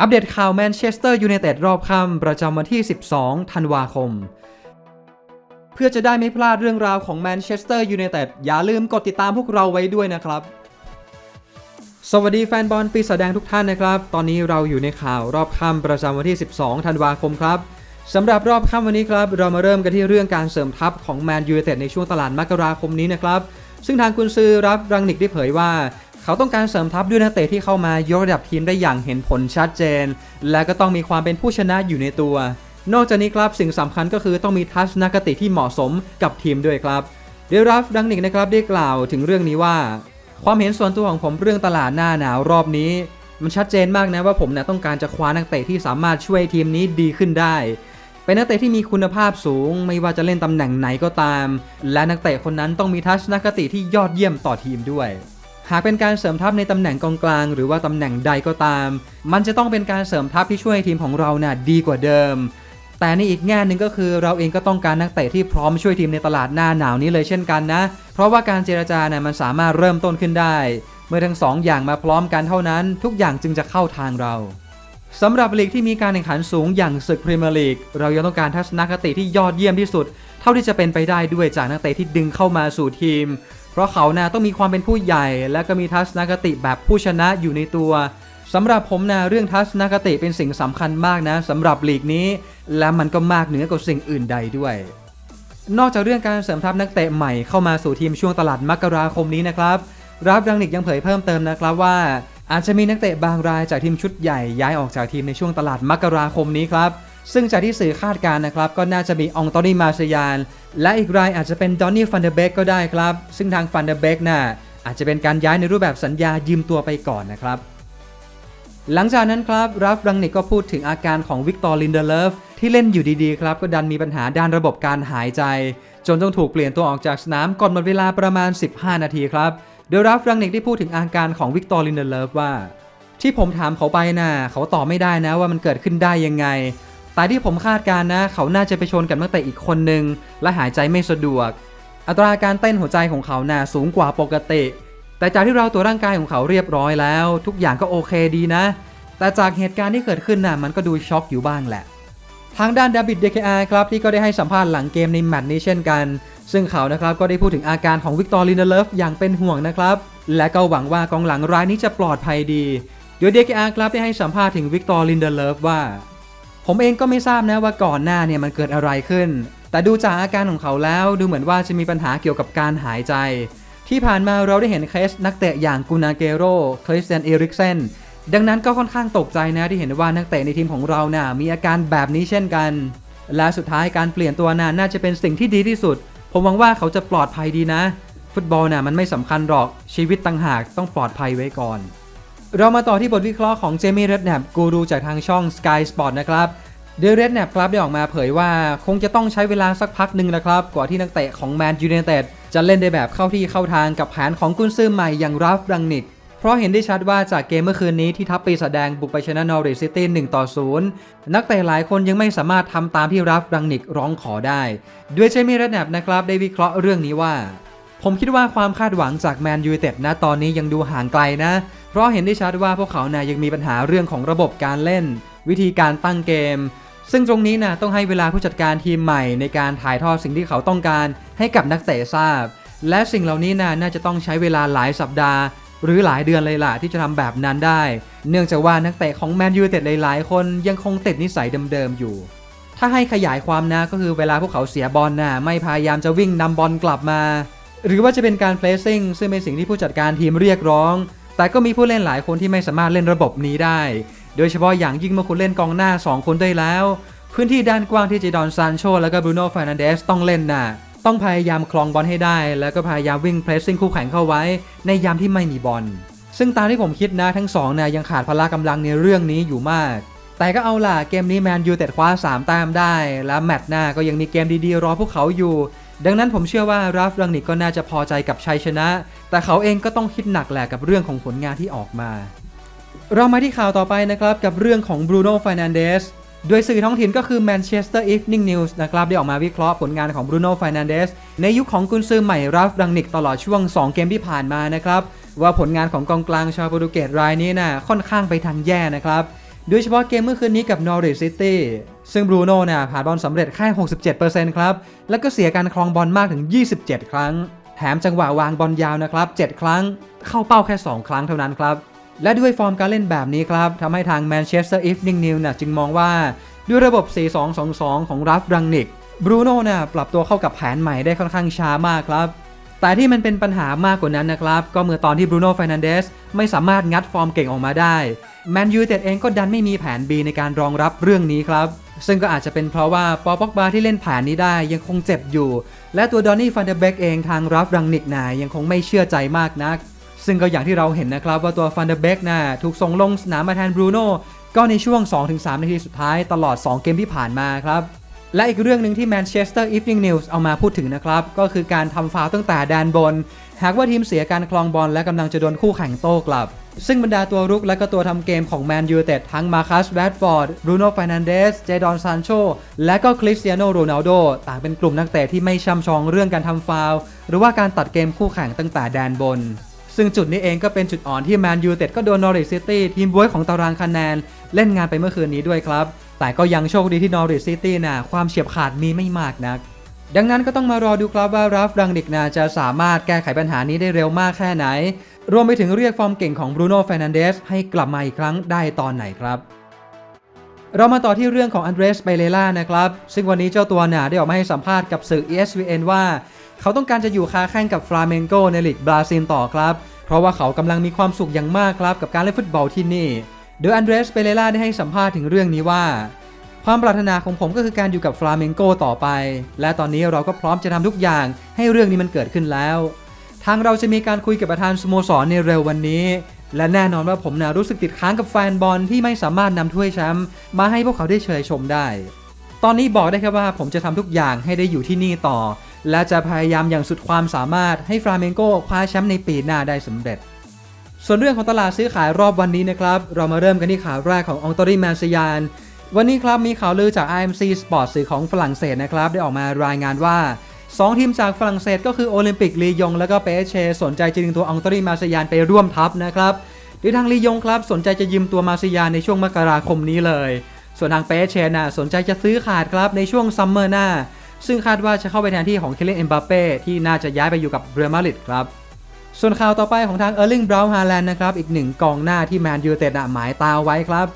อัปเดตข่าวแมนเชสเตอร์ยูไนเต็ดรอบค่ำประจำวันที่ 12 ธันวาคม เพื่อจะได้ไม่พลาดเรื่องราวของแมนเชสเตอร์ยูไนเต็ดอย่าลืมกดติดตามพวกเราไว้ด้วยนะครับ สวัสดีแฟนบอลปีศาจแดงทุกท่านนะครับ ตอนนี้เราอยู่ในข่าวรอบค่ำประจำวันที่ 12 ธันวาคมครับสำหรับรอบค่ำวันนี้ครับ เรามาเริ่มกันที่เรื่องการเสริมทัพของแมนยูไนเต็ดในช่วงตลาดมกราคมนี้นะครับ ซึ่งทางกุนซือรับรังนิกได้เผยว่า เขาต้องการเสริมทัพด้วยนักเตะที่เข้ามายกระดับทีมได้อย่างเห็นผลชัดเจน และก็ต้องมีความเป็นผู้ชนะอยู่ในตัว นอกจากนี้ครับสิ่งสำคัญก็คือต้องมีทัศนคติที่เหมาะสมกับทีมด้วยครับเดรับดังนิกนะครับได้กล่าวถึงเรื่องนี้ว่า ความเห็นส่วนตัวของผมเรื่องตลาดหน้าหนาวรอบนี้ มันชัดเจนมากนะว่าผมเนี่ยต้องการจะคว้านักเตะที่สามารถช่วยทีมนี้ดีขึ้นได้เป็นนักเตะที่มีคุณภาพสูง ไม่ว่าจะเล่นตำแหน่งไหนก็ตาม และนักเตะคนนั้นต้องมีทัศนคติที่ยอดเยี่ยมต่อทีมด้วย หากเป็นการเสริมทัพในตำแหน่งกองกลาง หรือว่าตำแหน่งใดก็ตาม มันจะต้องเป็นการเสริมทัพที่ช่วยทีมของเราน่ะดีกว่าเดิม แต่ในอีกแง่หนึ่งก็คือเราเองก็ต้องการนักเตะที่พร้อมช่วยทีมในตลาดหน้าหนาวนี้เลยเช่นกันนะ เพราะว่าการเจรจาเนี่ยมันสามารถเริ่มต้นขึ้นได้ เมื่อทั้งสองอย่างมาพร้อมกันเท่านั้น ทุกอย่างจึงจะเข้าทางเราสำหรับลีกที่มีการแข่งขันสูงอย่างศึกพรีเมียร์ลีกเรายังต้องการทัศนคติที่ยอดเยี่ยมที่สุด เท่าที่จะเป็นไปได้ด้วยจากนักเตะที่ดึงเข้ามาสู่ทีม ราะเขานะต้องมีความเป็นผู้ใหญ่ และก็มีทัศนคติแบบผู้ชนะอยู่ในตัวสำหรับผมนะเรื่องทัศนคติเป็นสิ่งสำคัญมากนะสำหรับลีกนี้ และมันก็มากเหนือกว่าสิ่งอื่นใดด้วย นอกจากเรื่องการเสริมทัพนักเตะใหม่เข้ามาสู่ทีมช่วงตลาดมกราคมนี้นะครับรับดังนิกยังเผยเพิ่มเติมนะครับว่า อาจจะมีนักเตะบางรายจากทีมชุดใหญ่ย้ายออกจากทีมในช่วงตลาดมกราคมนี้ครับ ซึ่งจากที่สื่อคาดการ์นะครับ ก็น่าจะมีองตอนี่มาเซยาน และอีกรายอาจจะเป็นดอนนี่ฟันเดเบกก็ได้ครับ ซึ่งทางฟันเดเบกน่ะอาจจะเป็นการย้ายในรูปแบบสัญญายืมตัวไปก่อนนะครับ หลังจากนั้นครับรัฟรังนิกก็พูดถึงอาการของวิกตอร์ลินเดเลฟที่เล่นอยู่ดีๆครับ ก็ดันมีปัญหาด้านระบบการหายใจ จนต้องถูกเปลี่ยนตัวออกจากสนามก่อนหมดเวลาประมาณ 15 นาทีครับโดยรัฟรังนิกได้พูดถึงอาการของวิกตอร์ลินเดเลฟว่า ที่ผมถามเขาไปนะ่ะเขาตอบไม่ได้นะว่ามันเกิดขึ้นได้ยังไง แต่ที่ผมคาดการณ์นะ เขาน่าจะไปชนกับนักเตะอีกคนหนึ่งและหายใจไม่สะดวก อัตราการเต้นหัวใจของเขาน่ะสูงกว่าปกติ แต่จากที่เราตัวจร่างกายของเขาเรียบร้อยแล้ว ทุกอย่างก็โอเคดีนะ แต่จากเหตุการณ์ที่เกิดขึ้นน่ะมันก็ดูช็อกอยู่บ้างแหละ ทางด้านดาบิดเดคอาครับที่ก็ได้ให้สัมภาษณ์หลังเกมในแมตช์นี้เช่นกัน ซึ่งเขานะครับก็ได้พูดถึงอาการของวิกตอร์ลินเดเลฟอย่างเป็นห่วงนะครับ และก็หวังว่ากองหลังรายนี้จะปลอดภัยดีโดยเดคอาครับได้ให้สัมภาษณ์ถึงวิกตอร์ลินเดเลฟว่า ผมเองก็ไม่ทราบนะว่าก่อนหน้าเนี่ยมันเกิดอะไรขึ้น แต่ดูจากอาการของเขาแล้วดูเหมือนว่าจะมีปัญหาเกี่ยวกับการหายใจ ที่ผ่านมาเราได้เห็นเคสนักเตะอย่างกูนาเกโรคริสเตียนเอริกเซนดังนั้นก็ค่อนข้างตกใจนะที่เห็นว่านักเตะในทีมของเราน่ะมีอาการแบบนี้เช่นกัน และสุดท้ายการเปลี่ยนตัวน่ะน่าจะเป็นสิ่งที่ดีที่สุด ผมหวังว่าเขาจะปลอดภัยดีนะ ฟุตบอลน่ะมันไม่สำคัญหรอกชีวิตต่างหากต้องปลอดภัยไว้ก่อน เรามาต่อที่บทวิเคราะห์ของเจมี่เรดแนบกูรูจากทางช่อง Sky Sport นะครับเดเรดแนบครับได้ออกมาเผยว่าคงจะต้องใช้เวลาสักพักหนึ่งนะครับ กว่าที่นักเตะของแมนยูไนเต็ดจะเล่นได้แบบเข้าที่เข้าทางกับแผนของกุนซือใหม่อย่างราฟรังนิก เพราะเห็นได้ชัดว่าจากเกมเมื่อคืนนี้ที่ทัพปีศาจแดงบุกไปชนะนอริสซิตี้1ต่อ 0 นักเตะหลายคนยังไม่สามารถทำตามที่ราฟรังนิกร้องขอได้ ด้วยเจมี่เรดแนบนะครับได้วิเคราะห์เรื่องนี้ว่า ผมคิดว่าความคาดหวังจากแมนยูเต็ดนะตอนนี้ยังดูห่างไกลนะ เพราะเห็นได้ชัดว่าพวกเขานะ่ยยังมีปัญหาเรื่องของระบบการเล่น วิธีการตั้งเกม ซึ่งตรงนี้นะต้องให้เวลาผู้จัดการทีมใหม่ในการถ่ายทอดสิ่งที่เขาต้องการ ให้กับนักเตะทราบ และสิ่งเหล่านี้นะน่าจะต้องใช้เวลาหลายสัปดาห์ หรือหลายเดือนเลยล่ะที่จะทำแบบนั้นได้ เนื่องจากว่านักเตะของแมนยูเต็ดหลายๆ คนยังคงติดนิสัยเดิมๆอยู่ถ้าให้ขยายความนะก็คือเวลาพวกเขาเสียบอลนะไม่พยายามจะวิ่งนำบอลกลับมา หรือว่าจะเป็นการเพลสซิ่งซึ่งเป็นสิ่งที่ผู้จัดการทีมเรียกร้อง แต่ก็มีผู้เล่นหลายคนที่ไม่สามารถเล่นระบบนี้ได้ โดยเฉพาะอย่างยิ่งเมื่อคุณเล่นกองหน้า 2 คนได้แล้ว พื้นที่ด้านกว้างที่เจดอนซานโชและก็บรูโน่ฟานันเดสต้องเล่นน่ะต้องพยายามคลองบอลให้ได้ แล้วก็พยายามวิ่งเพลสซิ่งคู่แข่งเข้าไว้ ในยามที่ไม่มีบอล ซึ่งตามที่ผมคิดนะทั้งสองนะยังขาดพละกำลังในเรื่องนี้อยู่มาก แต่ก็เอาล่ะเกมนี้แมนยูเต็ดคว้า 3 แต้มได้ และแมตช์หน้าก็ยังมีเกมดีๆรอพวกเขาอยู่ ดังนั้นผมเชื่อว่าราฟรังนิกก็น่าจะพอใจกับชัยชนะ แต่เขาเองก็ต้องคิดหนักแหละกับเรื่องของผลงานที่ออกมา เรามาที่ข่าวต่อไปนะครับกับเรื่องของบรูโน่ฟ r นันเดสโดยสื่อท้องถิ่นก็คือ Manchester Evening News นะครับได้ออกมาวิเคราะห์ผลงานของบรูโน่ฟ r นันเดสในยุคของกุนซือใหม่ราฟรังนิกตลอดช่วง 2 เกมที่ผ่านมานะครับ ว่าผลงานของกองกลางชาวโปรตุเกสรายนี้นะ่ะค่อนข้างไปทางแย่นะครับ โดยเฉพาะเกมเมื่อคืนนี้กับ Norwich City ซึ่งบรูโน่เนี่ยผ่านบอลสำเร็จแค่ 67%ครับ แล้วก็เสียการครองบอลมากถึง 27 ครั้ง แถมจังหวะวางบอลยาวนะครับ 7 ครั้ง เข้าเป้าแค่ 2 ครั้งเท่านั้นครับ และด้วยฟอร์มการเล่นแบบนี้ครับทำให้ทาง Manchester Evening News น่ะจึงมองว่าด้วยระบบ 4-2-2-2 ของรัฟรังนิกบรูโน่น่ะปรับตัวเข้ากับแผนใหม่ได้ค่อนข้างช้ามากครับแต่ที่มันเป็นปัญหามากกว่านั้นนะครับ ก็เมื่อตอนที่บรูโน่ฟนันเดสไม่สามารถงัดฟอร์มเก่งออกมาได้ แมนยูเต็ดเองก็ดันไม่มีแผน B ในการรองรับเรื่องนี้ครับ ซึ่งก็อาจจะเป็นเพราะว่าปอป็อกบาที่เล่นแผนนี้ได้ยังคงเจ็บอยู่ และตัวดอนนี่ฟันเดเบกเองทางรับรังนิกนายังคงไม่เชื่อใจมากนัก ซึ่งก็อย่างที่เราเห็นนะครับว่าตัวฟันเดเบกน่ะถูกส่งลงสนามมาแทนบรูโน่ก็ในช่วง 2-3 นาทีสุดท้ายตลอด 2 เกมที่ผ่านมาครับและอีกเรื่องหนึ่งที่ Manchester Evening News เอามาพูดถึงนะครับ ก็คือการทำฟาวล์ตั้งแต่แดนบน หากว่าทีมเสียการคลองบอลและกำลังจะโดนคู่แข่งโต้กลับซึ่งบรรดาตัวรุกและก็ตัวทำเกมของแมนยูเต็ดทั้งมาคัสแรดฟอร์ดบรูโน่ฟ r นันเดส เจดอนซานโช และก็คริสเตียโนโรนัลโดต่างเป็นกลุ่มนักเตะที่ไม่ช่ำชองเรื่องการทำฟาวหรือว่าการตัดเกมคู่แข่งตั้งแต่แดนบน ซึ่งจุดนี้เองก็เป็นจุดอ่อนที่แมนยูเต็ดก็โดนนอริ c ซิตี้ทีมบวยของตารางคะแนน เล่นงานไปเมื่อคืนนี้ด้วยครับ แต่ก็ยังโชคดีที่นอริ c ซิตี้น่ะความเฉียบขาดมีไม่มากนัก ดังนั้นก็ต้องมารอดูครับว่าราฟรังนิกนาจะสามารถแก้ไขปัญหานี้ได้เร็วมากแค่ไหน รวมไปถึงเรียกฟอร์มเก่งของบรูโน่ f ฟนันเดสให้กลับมาอีกครั้งได้ตอนไหนครับ เรามาต่อที่เรื่องของอันเดรสเบเลล่านะครับ ซึ่งวันนี้เจ้าตัวน่ะได้ออกมาให้สัมภาษณ์กับสื่อ ESPN ว่า เขาต้องการจะอยู่คาแข่งกับฟลาเมงโกในลีกบราซิลต่อครับ เพราะว่าเขากำลังมีความสุขอย่างมากครับกับการเล่นฟุตบอลที่นี่ โดยอันเดรสเบเลล่าได้ให้สัมภาษณ์ถึงเรื่องนี้ว่า ความปรารถนาของผมก็คือการอยู่กับฟลาเมงโกต่อไป และตอนนี้เราก็พร้อมจะทำทุกอย่างให้เรื่องนี้มันเกิดขึ้นแล้ว ทางเราจะมีการคุยกับประธานสโมสรในเร็ววันนี้ และแน่นอนว่าผมนะรู้สึกติดค้างกับแฟนบอลที่ไม่สามารถนำถ้วยแชมป์มาให้พวกเขาได้เชยชมได้ ตอนนี้บอกได้แค่ว่าผมจะทำทุกอย่างให้ได้อยู่ที่นี่ต่อ และจะพยายามอย่างสุดความสามารถให้ฟลาเมงโกคว้าแชมป์ในปีหน้าได้สำเร็จส่วนเรื่องของตลาดซื้อขายรอบวันนี้นะครับ เรามาเริ่มกันที่ข่าวแรกขององตอรีแมนซยาน วันนี้ครับมีข่าวลือจาก IMC Sport สื่อของฝรั่งเศสนะครับ ได้ออกมารายงานว่า 2 ทีมจากฝรั่งเศสก็คือโอลิมปิกลียง และก็เปเช สนใจจะดึงตัวองตอรีมาซยานไปร่วมทัพนะครับโดยทางลียงครับสนใจจะยืมตัวมาซยานในช่วงมกราคมนี้เลย ส่วนทางเปเชน่ะสนใจจะซื้อขาดครับในช่วงซัมเมอร์หน้า ซึ่งคาดว่าจะเข้าไปแทนที่ของเคเลนเอ็มบาเป้ที่น่าจะย้ายไปอยู่กับเรอัลมาดริดครับส่วนข่าวต่อไปของทางเออร์ลิงบราวน์ฮาแลนด์นะครับอีกหนึ่งกองหน้าที่แมนยูเต็ดหมายตาไว้ครับ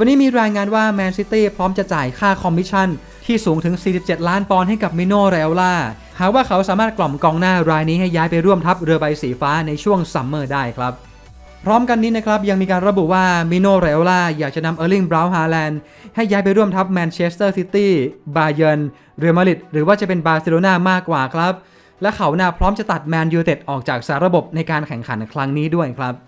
วันนี้มีรายงานว่าแมนซิตี้พร้อมจะจ่ายค่าคอมมิชชั่น ที่สูงถึง 47 ล้านปอนด์ให้กับมิโนเรลล่าหากว่าเขาสามารถกล่อมกองหน้ารายนี้ให้ย้ายไปร่วมทัพเรือใบสีฟ้าในช่วงซัมเมอร์ได้ครับ พร้อมกันนี้นะครับยังมีการระบุว่ามิโนเรลล่าอยากจะนำเออร์ลิงบราวน์ฮาแลนด์ให้ย้ายไปร่วมทัพแมนเชสเตอร์ซิตี้บาเยิร์นเรอัลมาดริดหรือว่าจะเป็นบาร์เซโลนามากกว่าครับ และเขาน่าพร้อมจะตัดแมนยูเต็ดออกจากสารระบบในการแข่งขันครั้งนี้ด้วยครับ